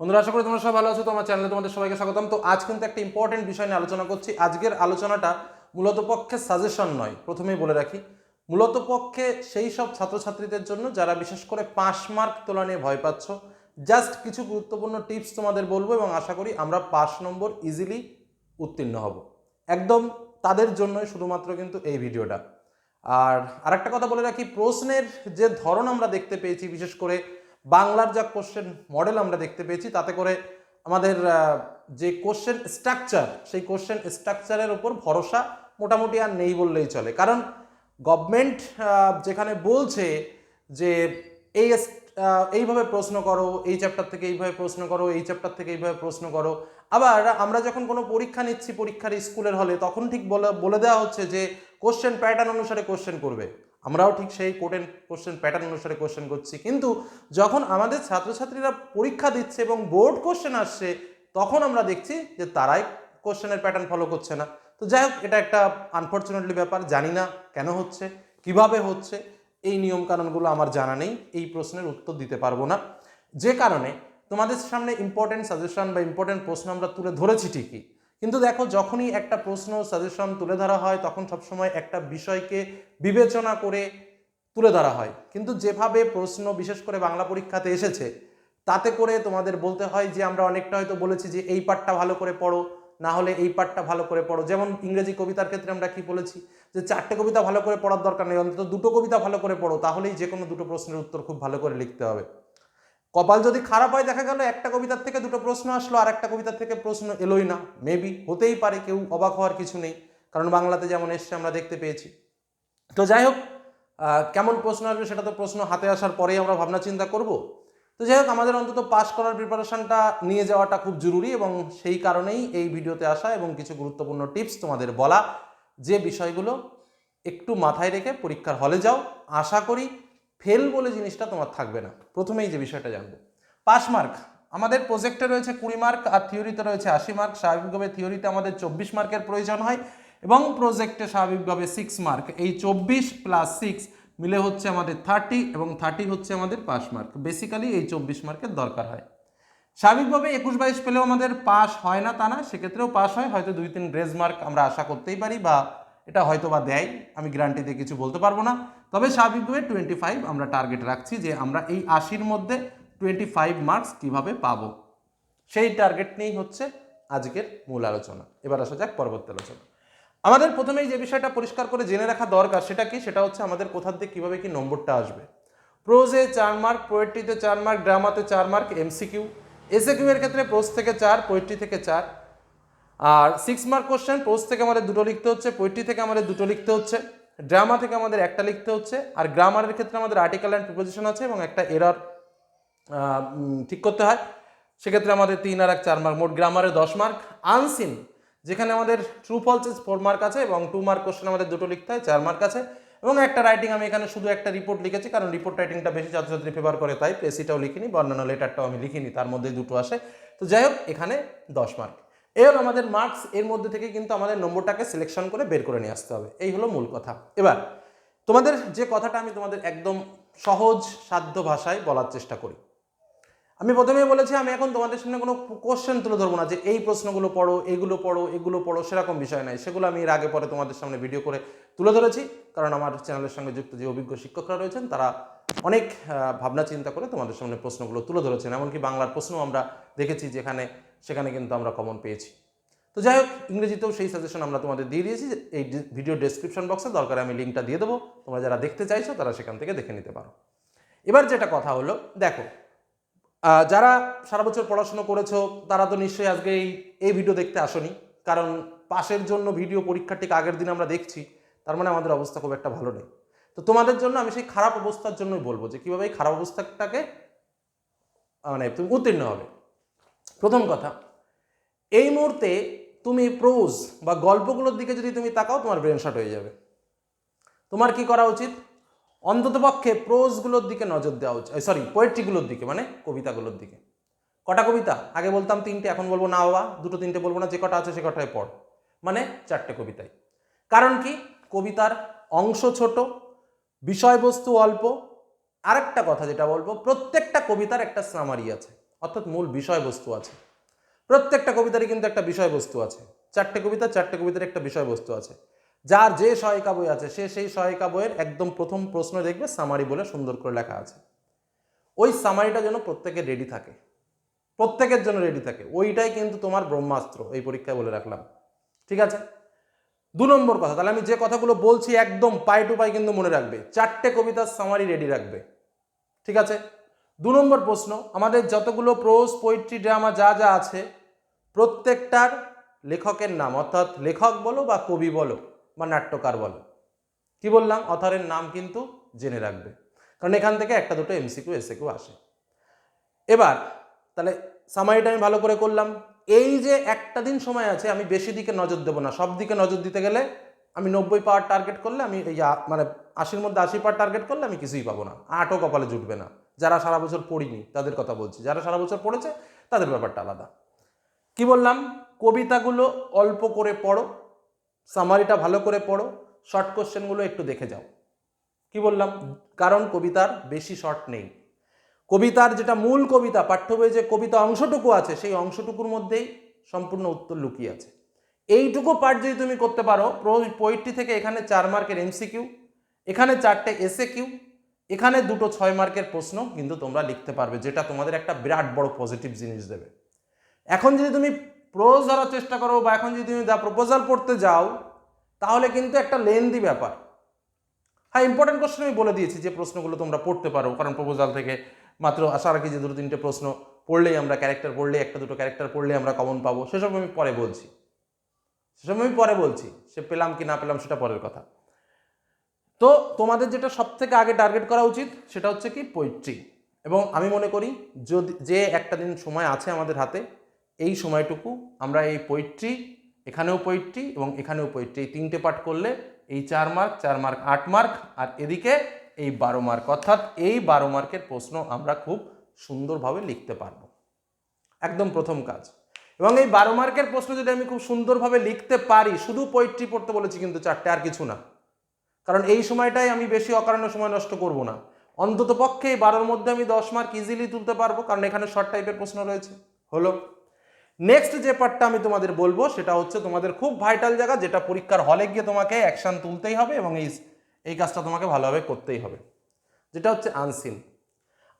বন্ধুরা, আশা করি তোমরা সবাই ভালো আছো তোমার চ্যানেলে তোমাদের সবাইকে স্বাগতম। তো আজ কিন্তু একটা ইম্পর্টেন্ট বিষয় নিয়ে আলোচনা করছি। আজকের আলোচনাটা মূলত পক্ষে সাজেশন নয়, প্রথমেই বলে রাখি। মূলত পক্ষে সেই সব ছাত্রছাত্রীদের জন্য যারা বিশেষ করে পাঁচ মার্ক তোলা নিয়ে ভয় পাচ্ছ জাস্ট কিছু গুরুত্বপূর্ণ টিপস তোমাদের বলব এবং আশা করি আমরা পাঁচ নম্বর ইজিলি উত্তীর্ণ হব। একদম তাদের জন্যই শুধুমাত্র কিন্তু এই ভিডিওটা। আর আরেকটা কথা বলে রাখি, প্রশ্নের যে ধরন আমরা দেখতে পেয়েছি, বিশেষ করে বাংলার যা কোশ্চেন মডেল আমরা দেখতে পেয়েছি, তাতে করে আমাদের যে কোশ্চেন স্ট্রাকচার সেই কোশ্চেন স্ট্রাকচারের ওপর ভরসা মোটামুটি আর নেই বললেই চলে। কারণ গভর্নমেন্ট যেখানে বলছে যে এই এইভাবে প্রশ্ন করো, এই চ্যাপ্টার থেকে এইভাবে প্রশ্ন করো, এই চ্যাপ্টার থেকে এইভাবে প্রশ্ন করো। আবার আমরা যখন কোনো পরীক্ষা নিচ্ছি পরীক্ষার স্কুলের হলে তখন ঠিক বলে বলে দেওয়া হচ্ছে যে কোশ্চেন প্যাটার্ন অনুসারে কোশ্চেন করবে। আমরাও ঠিক সেই কোটেন কোশ্চেন প্যাটার্ন অনুসারে কোশ্চেন করছি। কিন্তু যখন আমাদের ছাত্রছাত্রীরা পরীক্ষা দিচ্ছে এবং বোর্ড কোশ্চেন আসছে, তখন আমরা দেখছি যে তারাই কোশ্চেনের প্যাটার্ন ফলো করছে না। তো যাই হোক, এটা একটা আনফর্চুনেটলি ব্যাপার, জানি না কেন হচ্ছে, কীভাবে হচ্ছে, এই নিয়ম কানুনগুলো আমার জানা নেই, এই প্রশ্নের উত্তর দিতে পারব না। যে কারণে তোমাদের সামনে ইম্পর্টেন্ট সাজেশন বা ইম্পর্টেন্ট প্রশ্ন আমরা তুলে ধরেছি ঠিকই কিন্তু দেখো, যখনই একটা প্রশ্ন সাজেশন তুলে ধরা হয়, তখন সবসময় একটা বিষয়কে বিবেচনা করে তুলে ধরা হয়। কিন্তু যেভাবে প্রশ্ন, বিশেষ করে বাংলা পরীক্ষাতে এসেছে, তাতে করে তোমাদের বলতে হয় যে, আমরা অনেকটা হয়তো বলেছি যে, এই পাঠটা ভালো করে পড়ো, না হলে এই পাঠটা ভালো করে পড়ো। যেমন ইংরেজি কবিতার ক্ষেত্রে আমরা কি বলেছি যে, চারটে কবিতা ভালো করে পড়ার দরকার নেই, অন্তত দুটো কবিতা ভালো করে পড়ো, তাহলেই যে কোনো দুটো প্রশ্নের উত্তর খুব ভালো করে লিখতে হবে। কপাল যদি খারাপ হয়, দেখা গেল একটা কবিতার থেকে দুটো প্রশ্ন আসলো আর একটা কবিতার থেকে প্রশ্ন এলোই না। মেবি হতেই পারে, কেউ অবাক হওয়ার কিছু নেই। কারণ বাংলাতে যেমন এসছে, আমরা দেখতে পেয়েছি। তো যাই হোক কেমন প্রশ্ন আসবে সেটা তো প্রশ্ন হাতে আসার পরেই আমরা ভাবনা চিন্তা করব। তো যাই হোক, আমাদের অন্তত পাস করার প্রিপারেশনটা নিয়ে যাওয়াটা খুব জরুরি এবং সেই কারণেই এই ভিডিওতে আসা এবং কিছু গুরুত্বপূর্ণ টিপস তোমাদের বলা। যে বিষয়গুলো একটু মাথায় রেখে পরীক্ষার হলে যাও। আশা করি ফেল বলে জিনিসটা তোমার থাকবে না। প্রথমেই যে বিষয়টা জানব। পাস মার্ক আমাদের প্রজেক্টে রয়েছে কুড়ি মার্ক আর থিওরিতে রয়েছে আশি মার্ক স্বাভাবিকভাবে থিওরিতে আমাদের চব্বিশ মার্কের প্রয়োজন হয় এবং প্রজেক্টে স্বাভাবিকভাবে সিক্স মার্ক এই চব্বিশ প্লাস সিক্স মিলে হচ্ছে আমাদের থার্টি এবং থার্টি হচ্ছে আমাদের পাস মার্ক বেসিক্যালি এই চব্বিশ মার্কের দরকার হয়। স্বাভাবিকভাবে একুশ বাইশ পেলেও আমাদের পাস হয় না তা না, সেক্ষেত্রেও পাস হয়। হয়তো দুই তিন গ্রেজ মার্ক আমরা আশা করতেই পারি বা এটা হয়তো বা দেয়, আমি গ্যারান্টিতে কিছু বলতে পারব না। তবে স্বাভাবিকভাবে টোয়েন্টি ফাইভ আমরা টার্গেট রাখছি যে আমরা এই আশির মধ্যে টোয়েন্টি ফাইভ মার্কস কীভাবে পাবো। সেই টার্গেট নিয়েই হচ্ছে আজকের মূল আলোচনা। এবার আসা যাক পরবর্তী আলোচনা। আমাদের প্রথমেই যে বিষয়টা পরিষ্কার করে জেনে রাখা দরকার সেটা কি? সেটা হচ্ছে আমাদের কোথা থেকে কীভাবে কি নম্বরটা আসবে। প্রোজে চার মার্ক পোয়েট্রিতে চার মার্ক ড্রামাতে চার মার্ক এমসিকিউ এসএকিউ এর ক্ষেত্রে প্রোজ থেকে চার পোয়েট্রি থেকে চার। আর সিক্স মার্ক কোশ্চেন প্রোজ থেকে আমাদের দুটো লিখতে হচ্ছে পোয়েট্রি থেকে আমাদের দুটো লিখতে হচ্ছে ড্রামা থেকে আমাদের একটা লিখতে হচ্ছে, আর গ্রামারের ক্ষেত্রে আমাদের আর্টিকেল অ্যান্ড প্রিপোজিশন আছে এবং একটা এরর ঠিক করতে হয়। সেক্ষেত্রে আমাদের তিন আর এক চার মার্ক মোট গ্রামারে দশ মার্ক আনসিন যেখানে আমাদের ট্রু ফলসেস ফোর মার্ক আছে এবং টু মার্ক কোশ্চেন আমাদের দুটো লিখতে হয়, চার মার্ক আছে। এবং একটা রাইটিং আমি এখানে শুধু একটা রিপোর্ট লিখেছি, কারণ রিপোর্ট রাইটিংটা বেশি ছাত্রছাত্রী ফেভার করে, তাই প্রেসিটাও লিখিনি, বর্ণনা লেটারটাও আমি লিখিনি, তার মধ্যে দুটো আসে। তো যাই হোক, এখানে দশ মার্ক এই আমাদের মার্কস এর মধ্যে থেকে কিন্তু আমাদের নম্বরটাকে সিলেকশন করে বের করে নিয়ে আসতে হবে। এই হলো মূল কথা। এবার তোমাদের যে কথাটা আমি তোমাদের একদম সহজ সাধ্য ভাষায় বলার চেষ্টা করি। আমি প্রথমেই বলেছি, আমি এখন তোমাদের সামনে কোনো কোশ্চেন তুলে ধরবো না যে এই প্রশ্নগুলো পড়ো, এগুলো পড়ো এগুলো পড়ো, সেরকম বিষয় নাই। সেগুলো আমি এর আগে পরে তোমাদের সামনে ভিডিও করে তুলে ধরেছি। কারণ আমার চ্যানেলের সঙ্গে যুক্ত যে অভিজ্ঞ শিক্ষকরা রয়েছেন, তারা অনেক ভাবনা চিন্তা করে তোমাদের সামনে প্রশ্নগুলো তুলে ধরেছেন। এমনকি বাংলার প্রশ্ন আমরা দেখেছি যেখানে, সেখানে কিন্তু আমরা কমন পেয়েছি। তো যাই হোক, ইংরেজিতেও সেই সাজেশন আমরা তোমাদের দিয়ে দিয়েছি এই ভিডিও ডেসক্রিপশন বক্সে দরকার আমি লিঙ্কটা দিয়ে দেবো। তোমরা যারা দেখতে চাইছো, তারা সেখান থেকে দেখে নিতে পারো। এবার যেটা কথা হলো, দেখো যারা সারা বছর পড়াশুনো করেছ, তারা তো নিশ্চয়ই আজকে এই এই ভিডিও দেখতে আসনি। কারণ পাশের জন্য ভিডিও পরীক্ষার ঠিক আগের দিন আমরা দেখছি, তার মানে আমাদের অবস্থা খুব একটা ভালো নেই। তো তোমাদের জন্য আমি সেই খারাপ অবস্থার জন্যই বলব যে কীভাবে এই খারাপ অবস্থাটাকে মানে তুমি উত্তীর্ণ হবে। প্রথম কথা, এই মুহূর্তে তুমি প্রোজ বা গল্পগুলোর দিকে যদি তুমি তাকাও, তোমার ব্রেন শট হয়ে যাবে। তোমার কি করা উচিত? অন্ততপক্ষে প্রোজগুলোর দিকে নজর দেওয়া উচিত সরি পোয়েট্রিগুলোর দিকে মানে কবিতাগুলোর দিকে। কটা কবিতা? আগে বলতাম তিনটে, এখন বলব না বাবা, দুটো তিনটে বলব না, যে কটা আছে সে কটায় পড়। মানে চারটে কবিতায় কারণ কি? কবিতার অংশ ছোট বিষয়বস্তু অল্প, আরেকটা কথা যেটা বলব, প্রত্যেকটা কবিতার একটা সামারি আছে, অর্থাৎ মূল বিষয়বস্তু আছে। প্রত্যেকটা কবিতারই কিন্তু একটা বিষয়বস্তু আছে। চারটে কবিতা, চারটে কবিতার একটা বিষয়বস্তু আছে। যার যে সহায়িকা বই আছে, সে সেই সহায়িকা বইয়ের একদম প্রথম প্রশ্ন দেখবে সামারি বলে সুন্দর করে লেখা আছে। ওই সামারিটা যেন প্রত্যেকের রেডি থাকে। প্রত্যেকের জন্য রেডি থাকে। ওইটাই কিন্তু তোমার ব্রহ্মাস্ত্র, এই পরীক্ষায় বলে রাখলাম। ঠিক আছে? দু নম্বর কথা, তাহলে আমি যে কথাগুলো বলছি একদম পাই টু পাই কিন্তু মনে রাখবে। চারটে কবিতার সামারি রেডি রাখবে। ঠিক আছে? দু নম্বর প্রশ্ন, আমাদের যতগুলো প্রোজ পোয়েট্রি ড্রামা যা যা আছে, প্রত্যেকটার লেখকের নাম, অর্থাৎ লেখক বলো বা কবি বলো বা নাট্যকার বলো, কি বললাম? অথারের নাম কিন্তু জেনে রাখবে। কারণ এখান থেকে একটা দুটো এমসিকিউ এসিকিউ আসে। এবার, তাহলে সামারিটা আমি ভালো করে করলাম। এই যে একটা দিন সময় আছে, আমি বেশি দিকে নজর দেবো না। সব দিকে নজর দিতে গেলে আমি নব্বই পাওয়ার টার্গেট করলে আমি এই মানে আশির মধ্যে আশি পাওয়ার টার্গেট করলে আমি কিছুই পাবো না। আটও কপালে জুটবে না। যারা সারা বছর পড়িনি, তাদের কথা বলছি। যারা সারা বছর পড়েছে, তাদের ব্যাপারটা আলাদা। কি বললাম? কবিতাগুলো অল্প করে পড়ো সামারিটা ভালো করে পড়ো শর্ট কোশ্চেনগুলো একটু দেখে যাও। কি বললাম? কারণ কবিতার বেশি শর্ট নেই। কবিতার যেটা মূল কবিতা, পাঠ্য বইয়ে যে কবিতা অংশটুকু আছে, সেই অংশটুকুর মধ্যেই সম্পূর্ণ উত্তর লুকিয়ে আছে। এইটুকু পার্ট যদি তুমি করতে পারো পোয়েট্রি থেকে এখানে চার মার্কের এমসিকিউ এখানে চারটে এসএ কিউ এখানে দুটো ছয় মার্কের প্রশ্ন কিন্তু তোমরা লিখতে পারবে, যেটা তোমাদের একটা বিরাট বড় পজিটিভ জিনিস দেবে। এখন যদি তুমি প্রোজ ধরার চেষ্টা করো বা এখন যদি তুমি যা প্রপোজাল পড়তে যাও, তাহলে কিন্তু একটা লেন্দি ব্যাপার। হ্যাঁ ইম্পর্টেন্ট কোশ্চেন আমি বলে দিয়েছি যে প্রশ্নগুলো তোমরা পড়তে পারো, কারণ প্রপোজাল থেকে মাত্র আশা রাখি যে দুটো তিনটে প্রশ্ন পড়লেই আমরা ক্যারেক্টার পড়লেই, একটা দুটো ক্যারেক্টার পড়লেই আমরা কমন পাবো। সেসব আমি পরে বলছি। সেসব আমি পরে বলছি। সে পেলাম কি না পেলাম সেটা পরের কথা। তো তোমাদের যেটা সব থেকে আগে টার্গেট করা উচিত, সেটা হচ্ছে কি পোয়েট্রি এবং আমি মনে করি যদি, যে একটা দিন সময় আছে আমাদের হাতে, এই সময়টুকু আমরা এই পোয়েট্রি এখানেও পোয়েট্রি এবং এখানেও পোয়েট্রি এই তিনটে পাঠ করলে এই চার মার্ক চার মার্ক আট মার্ক আর এদিকে এই বারো মার্ক, অর্থাৎ এই বারো মার্কের প্রশ্ন আমরা খুব সুন্দরভাবে লিখতে পারব। একদম প্রথম কাজ। এবং এই বারো মার্কের প্রশ্ন যদি আমি খুব সুন্দরভাবে লিখতে পারি, শুধু পোয়েট্রি পড়তে বলেছি কিন্তু চারটে আর কিছু না। কারণ এই সময়টাই আমি বেশি অকারণে সময় নষ্ট করব না। অন্তত পক্ষে এই বারোর মধ্যে আমি দশ মার্ক ইজিলি তুলতে পারব, কারণ এখানে শর্ট টাইপের প্রশ্ন রয়েছে। হলো নেক্সট যে পার্টটা আমি তোমাদের বলব, সেটা হচ্ছে তোমাদের খুব ভাইটাল জায়গা, যেটা পরীক্ষার হলে গিয়ে তোমাকে অ্যাকশন তুলতেই হবে এবং এই এই কাজটা তোমাকে ভালোভাবে করতেই হবে। যেটা হচ্ছে আনসিন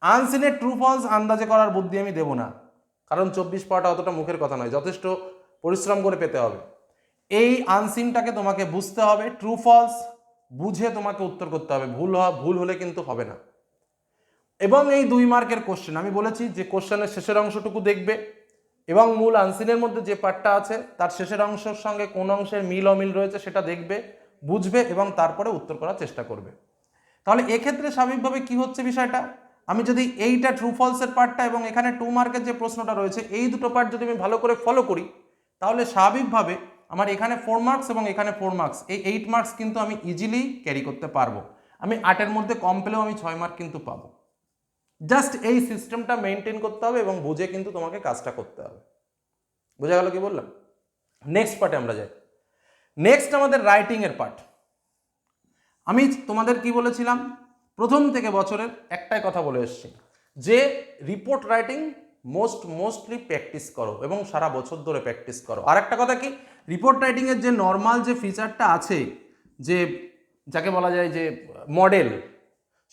আনসিনের ট্রু ফলস আন্দাজে করার বুদ্ধি আমি দেবো না। কারণ চব্বিশ পাওয়াটা অতটা মুখের কথা নয়, যথেষ্ট পরিশ্রম করে পেতে হবে। এই আনসিনটাকে তোমাকে বুঝতে হবে ট্রু ফলস বুঝে তোমাকে উত্তর করতে হবে। ভুল হওয়া, ভুল হলে কিন্তু হবে না। এবং এই দুই মার্কের কোশ্চেন আমি বলেছি যে কোশ্চেনের শেষের অংশটুকু দেখবে এবং মূল আনসিনের মধ্যে যে পার্টটা আছে, তার শেষের অংশের সঙ্গে কোন অংশের মিল অমিল রয়েছে সেটা দেখবে। বুঝবে এবং তারপরে উত্তর করার চেষ্টা করবে। তাহলে এক্ষেত্রে স্বাভাবিকভাবে কি হচ্ছে বিষয়টা? আমি যদি এইটা ট্রু ফলসের পার্টটা এবং এখানে টু মার্কের যে প্রশ্নটা রয়েছে, এই দুটো পার্ট যদি আমি ভালো করে ফলো করি, তাহলে স্বাভাবিকভাবে আমার এখানে ফোর মার্কস এবং এখানে ফোর মার্কস এই এইট মার্কস কিন্তু আমি ইজিলি ক্যারি করতে পারব। আমি আটের মধ্যে কম পেলেও আমি ছয় মার্ক কিন্তু পাবো। জাস্ট এই সিস্টেমটা মেনটেন করতে হবে এবং বুঝে কিন্তু তোমাকে কাজটা করতে হবে। বোঝা গেল কি বললাম? নেক্সট পার্টে আমরা যাই। নেক্সট আমাদের রাইটিংয়ের পার্ট আমি তোমাদের কি বলেছিলাম? প্রথম থেকে বছরের একটাই কথা বলে এসছি, যে report writing most mostly practice করো এবং সারা বছর ধরে প্র্যাকটিস করো। আর একটা কথা কি? রিপোর্ট রাইটিংয়ের যে নর্মাল যে ফিচারটা আছে, যে যাকে বলা যায় যে মডেল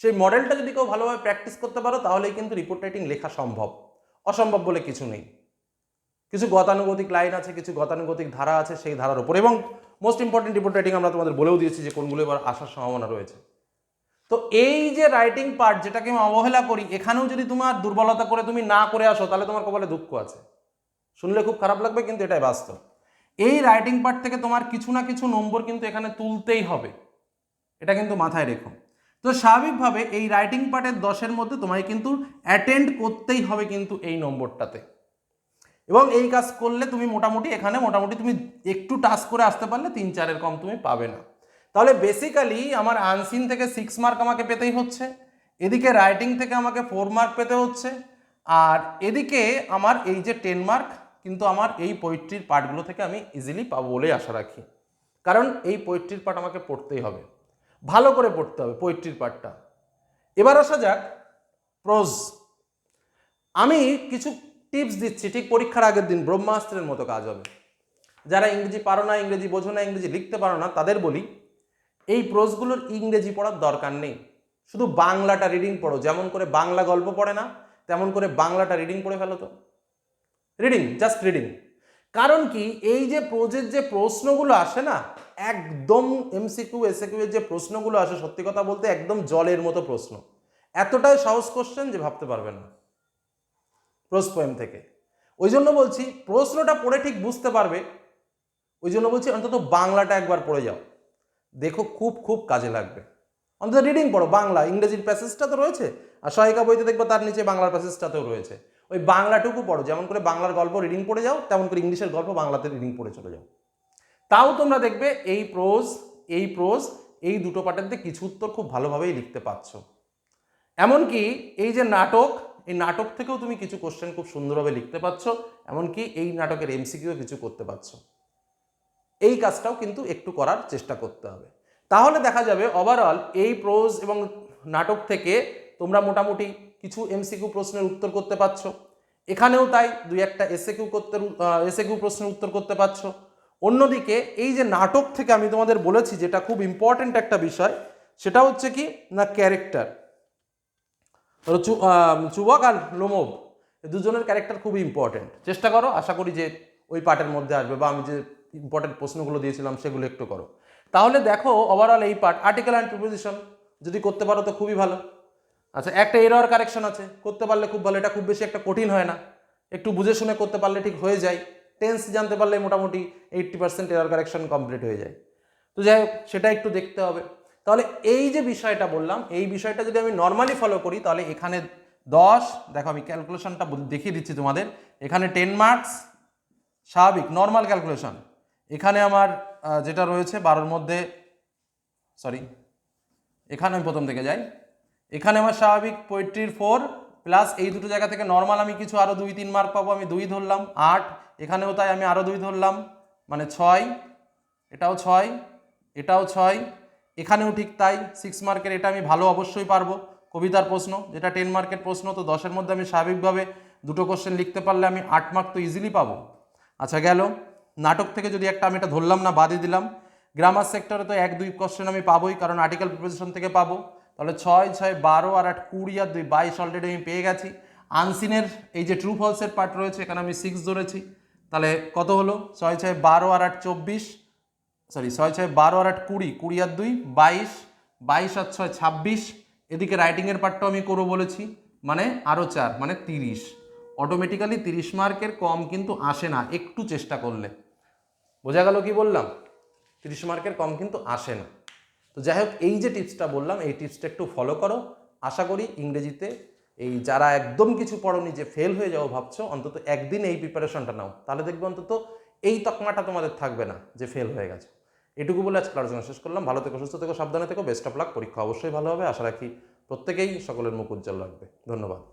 সেই মডেলটা যদি কেউ ভালোভাবে প্র্যাকটিস করতে পারো, তাহলেই কিন্তু রিপোর্ট রাইটিং লেখা সম্ভব। অসম্ভব বলে কিছু নেই। কিছু গতানুগতিক লাইন আছে, কিছু গতানুগতিক ধারা আছে সেই ধারার উপর। এবং মোস্ট ইম্পর্টেন্ট রিপোর্ট রাইটিং আমরা তোমাদের বলেও দিয়েছি যে কোনগুলো এবার আসার সম্ভাবনা রয়েছে। তো এই যে রাইটিং পার্ট যেটাকে আমি অবহেলা করি, এখানেও যদি তোমার দুর্বলতা করে তুমি না করে আসো, তাহলে তোমার কপালে দুঃখ আছে। শুনলে খুব খারাপ লাগবে, কিন্তু এটাই বাস্তব। এই রাইটিং পার্ট থেকে তোমার কিছু না কিছু নম্বর কিন্তু এখানে তুলতেই হবে। এটা কিন্তু মাথায় রেখো। তো স্বাভাবিকভাবে এই রাইটিং পার্টের দশের মধ্যে তোমায় কিন্তু অ্যাটেন্ড করতেই হবে কিন্তু এই নম্বরটাতে। এবং এই কাজ করলে তুমি মোটামুটি এখানে মোটামুটি তুমি একটু টাচ করে আসতে পারলে তিন চারের কম তুমি পাবে না। তাহলে বেসিক্যালি আমার আনসিন থেকে সিক্স মার্ক আমাকে পেতেই হচ্ছে, এদিকে রাইটিং থেকে আমাকে ফোর মার্ক পেতে হচ্ছে, আর এদিকে আমার এই যে টেন মার্ক কিন্তু আমার এই পোয়েট্রির পার্টগুলো থেকে আমি ইজিলি পাবো বলেই আশা রাখি। কারণ এই পোয়েট্রির পার্ট আমাকে পড়তেই হবে, ভালো করে পড়তে হবে পোয়েট্রির পার্টটা এবার আসা যাক প্রোজ আমি কিছু টিপস দিচ্ছি, ঠিক পরীক্ষার আগের দিন, ব্রহ্মাস্ত্রের মতো কাজ হবে। যারা ইংরেজি পারো না, ইংরেজি বোঝো না, ইংরেজি লিখতে পারো না, তাদের বলি, এই প্রোজগুলোর ইংরেজি পড়ার দরকার নেই। শুধু বাংলাটা রিডিং পড়ো, যেমন করে বাংলা গল্প পড়ে না, তেমন করে বাংলাটা রিডিং পড়ে ফেলো তো। রিডিং জাস্ট রিডিং কারণ কি, এই যে প্রোজের যে প্রশ্নগুলো আসে না, একদম এমসিকিউ এসএকিউ এর যে প্রশ্নগুলো আসে, সত্যি কথা বলতে একদম জলের মতো প্রশ্ন। এতটাই সহজ কোশ্চেন যে ভাবতে পারবে না। প্রোজ পোয়েম থেকে। ওই জন্য বলছি, প্রশ্নটা পড়ে ঠিক বুঝতে পারবে। ওই জন্য বলছি, অন্তত বাংলাটা একবার পড়ে যাও। দেখো খুব খুব কাজে লাগবে। অন্তত রিডিং পড়ো, বাংলা, ইংরেজির প্যাসেজটা তো রয়েছে, আর সহায়িকা বইতে দেখব তার নিচে বাংলার প্যাসেজটাতেও রয়েছে। ওই বাংলাটুকু পড়ো, যেমন করে বাংলার গল্প রিডিং পড়ে যাও, তেমন করে ইংলিশের গল্প বাংলাতে রিডিং পড়ে চলে যাও। তাও তোমরা দেখবে এই প্রোজ এই প্রোজ এই দুটো পার্টের কিছু উত্তর খুব ভালোভাবেই লিখতে পারছ। এমনকি এই যে নাটক এই নাটক থেকেও তুমি কিছু কোশ্চেন খুব সুন্দরভাবে লিখতে পারছ, এমনকি এই নাটকের এমসিকিউ কিছু করতে পারছ। এই কাজটাও কিন্তু একটু করার চেষ্টা করতে হবে। তাহলে দেখা যাবে ওভারঅল এই প্রোজ এবং নাটক থেকে তোমরা মোটামুটি কিছু এমসিকিউ প্রশ্নের উত্তর করতে পারছ। এখানেও তাই দুই একটা এসে কিউ করতে এসে কিউ প্রশ্নের উত্তর করতে পারছ। অন্যদিকে এই যে নাটক থেকে আমি তোমাদের বলেছি, যেটা খুব ইম্পর্ট্যান্ট একটা বিষয়, সেটা হচ্ছে কি? না ক্যারেক্টার ধরো চুবক আর লোমব দুজনের ক্যারেক্টার খুবই ইম্পর্টেন্ট চেষ্টা করো, আশা করি যে ওই পার্টের মধ্যে আসবে বা আমি যে ইম্পর্টেন্ট প্রশ্নগুলো দিয়েছিলাম সেগুলো একটু করো। তাহলে দেখো ওভারঅল এই পার্ট আর্টিকেল অ্যান্ড প্রিপোজিশন যদি করতে পারো তো খুবই ভালো। আচ্ছা একটা এরর কারেকশন আছে, করতে পারলে খুব ভালো, এটা খুব বেশি একটা কঠিন হয় না। একটু বুঝে শুনে করতে পারলে ঠিক হয়ে যায়। টেন্স জানতে পারলে মোটামুটি eighty percent error correction complete হয়ে যায়। তো যাই হোক, সেটা একটু দেখতে হবে। তাহলে এই যে বিষয়টা বললাম, এই বিষয়টা যদি আমি নর্মালি ফলো করি, তাহলে এখানে দশ, দেখো আমি ক্যালকুলেশনটা দেখিয়ে দিচ্ছি তোমাদের, এখানে টেন মার্কস স্বাভাবিক নর্মাল ক্যালকুলেশন এখানে আমার যেটা রয়েছে বারোর মধ্যে সরি এখানে আমি প্রথম থেকে যাই। এখানে আমার স্বাভাবিক পোয়েট্রির ফোর প্লাস এই দুটো জায়গা থেকে নর্মাল আমি কিছু আরও দুই, তিন মার্ক পাবো, আমি দুই ধরলাম, আট, এখানেও তাই আমি আরও দুই ধরলাম মানে ছয়, এটাও ছয় এটাও ছয় এখানেও ঠিক তাই সিক্স মার্কের এটা আমি ভালো অবশ্যই পারব। কবিতার প্রশ্ন, যেটা টেন মার্কের প্রশ্ন, তো দশের মধ্যে আমি স্বাভাবিকভাবে দুটো কোশ্চেন লিখতে পারলে আমি আট মার্ক তো ইজিলি পাবো। আচ্ছা গেল। নাটক থেকে যদি একটা আমি এটা ধরলাম না, বাদই দিলাম। গ্রামার সেক্টরে তো এক দুই কোশ্চেন আমি পাবোই, কারণ আর্টিকেল প্রিপারেশন থেকে পাবো। তাহলে ছয় ছয়, বারো আর আট, কুড়ি আর দুই, বাইশ অলরেডি আমি পেয়ে গেছি। আনসিনের এই যে ট্রু ফলসের পার্ট রয়েছে, এখানে আমি সিক্স ধরেছি। তাহলে কত হলো? ছয় ছয়, বারো আর আট, চব্বিশ। সরি, ছয় ছয় বারো আর আট কুড়ি কুড়ি আর দুই, বাইশ বাইশ আর ছয় ছাব্বিশ। এদিকে রাইটিংয়ের পার্টটাও আমি করব বলেছি মানে আরও চার মানে তিরিশ। অটোমেটিক্যালি তিরিশ মার্কের কম কিন্তু আসে না, একটু চেষ্টা করলে। বোঝা গেল কি বললাম? তিরিশ মার্কের কম কিন্তু আসে না। তো যাই হোক, এই যে টিপসটা বললাম, এই টিপসটা একটু ফলো করো। আশা করি ইংরেজিতে এই যারা একদম কিছু পড়নি, যে ফেল হয়ে যাও ভাবছ, অন্তত একদিন এই প্রিপারেশনটা নাও। তাহলে দেখবে অন্তত এই তকমাটা তোমাদের থাকবে না, যে ফেল হয়ে গেছে। এটুকু বলে আজকে আলোচনা শেষ করলাম। ভালো থেকে, সুস্থ থেকো, সাবধানে থেকো। বেস্ট অফ লাক পরীক্ষা অবশ্যই ভালো হবে। আশা রাখি প্রত্যেকেই সকলের মুখ উজ্জ্বল রাখবে। ধন্যবাদ।